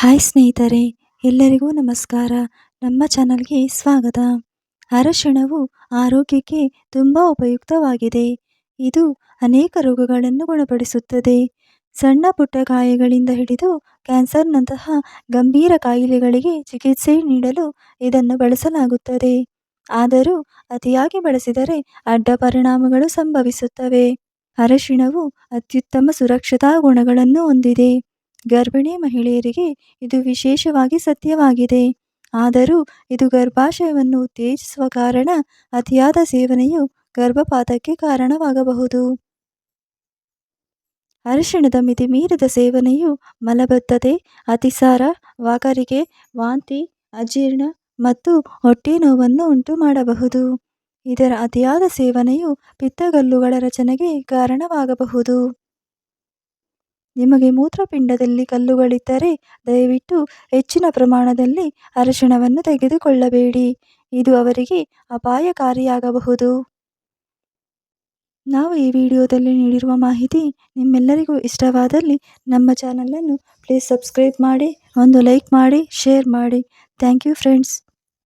Hi ಸ್ನೇಹಿತರೆ, ಎಲ್ಲರಿಗೂ ನಮಸ್ಕಾರ. ನಮ್ಮ ಚಾನಲ್ಗೆ ಸ್ವಾಗತ. ಅರಶಿಣವು ಆರೋಗ್ಯಕ್ಕೆ ತುಂಬ ಉಪಯುಕ್ತವಾಗಿದೆ. ಇದು ಅನೇಕ ರೋಗಗಳನ್ನು ಗುಣಪಡಿಸುತ್ತದೆ. ಸಣ್ಣ ಪುಟ್ಟ ಗಾಯಗಳಿಂದ ಹಿಡಿದು ಕ್ಯಾನ್ಸರ್ನಂತಹ ಗಂಭೀರ ಕಾಯಿಲೆಗಳಿಗೆ ಚಿಕಿತ್ಸೆ ನೀಡಲು ಇದನ್ನು ಬಳಸಲಾಗುತ್ತದೆ. ಆದರೂ ಅತಿಯಾಗಿ ಬಳಸಿದರೆ ಅಡ್ಡ ಪರಿಣಾಮಗಳು ಸಂಭವಿಸುತ್ತವೆ. ಅರಶಿಣವು ಅತ್ಯುತ್ತಮ ಸುರಕ್ಷತಾ ಗುಣಗಳನ್ನು ಹೊಂದಿದೆ. ಗರ್ಭಿಣಿ ಮಹಿಳೆಯರಿಗೆ ಇದು ವಿಶೇಷವಾಗಿ ಸತ್ಯವಾಗಿದೆ. ಆದರೂ ಇದು ಗರ್ಭಾಶಯವನ್ನು ಉತ್ತೇಜಿಸುವ ಕಾರಣ ಅತಿಯಾದ ಸೇವನೆಯು ಗರ್ಭಪಾತಕ್ಕೆ ಕಾರಣವಾಗಬಹುದು. ಅರಿಶಿಣದ ಮಿತಿಮೀರಿದ ಸೇವನೆಯು ಮಲಬದ್ಧತೆ, ಅತಿಸಾರ ವಾಕರಿಕೆ ವಾಂತಿ, ಅಜೀರ್ಣ ಮತ್ತು ಹೊಟ್ಟೆ ನೋವನ್ನು ಉಂಟು ಮಾಡಬಹುದು ಇದರ ಅತಿಯಾದ ಸೇವನೆಯು ಪಿತ್ತಗಲ್ಲುಗಳ ರಚನೆಗೆ ಕಾರಣವಾಗಬಹುದು. ನಿಮಗೆ ಮೂತ್ರಪಿಂಡದಲ್ಲಿ ಕಲ್ಲುಗಳಿದ್ದರೆ ದಯವಿಟ್ಟು ಹೆಚ್ಚಿನ ಪ್ರಮಾಣದಲ್ಲಿ ಅರಿಶಿಣವನ್ನು ತೆಗೆದುಕೊಳ್ಳಬೇಡಿ. ಇದು ಅವರಿಗೆ ಅಪಾಯಕಾರಿಯಾಗಬಹುದು. ನಾವು ಈ ವಿಡಿಯೋದಲ್ಲಿ ನೀಡಿರುವ ಮಾಹಿತಿ ನಿಮ್ಮೆಲ್ಲರಿಗೂ ಇಷ್ಟವಾದಲ್ಲಿ ನಮ್ಮ ಚಾನಲನ್ನು ಪ್ಲೀಸ್ ಸಬ್ಸ್ಕ್ರೈಬ್ ಮಾಡಿ, ಒಂದು ಲೈಕ್ ಮಾಡಿ, ಶೇರ್ ಮಾಡಿ. Thank you friends.